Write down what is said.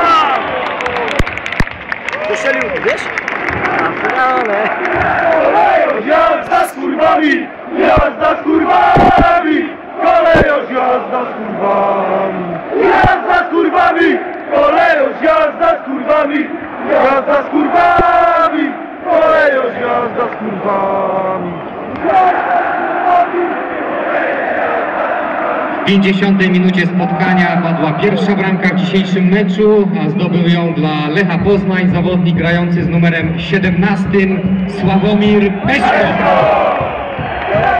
Ah! strzelił, wiesz? Naprawdę. Jazda z kurwami! Jazda z kurwami! Kolejoż jazda z kurwami! Jazda z kurwami! Kolejoż jazda z kurwami! Jazda z kurwami! Kolejoż jazda z kurwami! 50 minucie spotkania padła pierwsza bramka w dzisiejszym meczu, a zdobył ją dla Lecha Poznań zawodnik grający z numerem 17 Sławomir Peszko.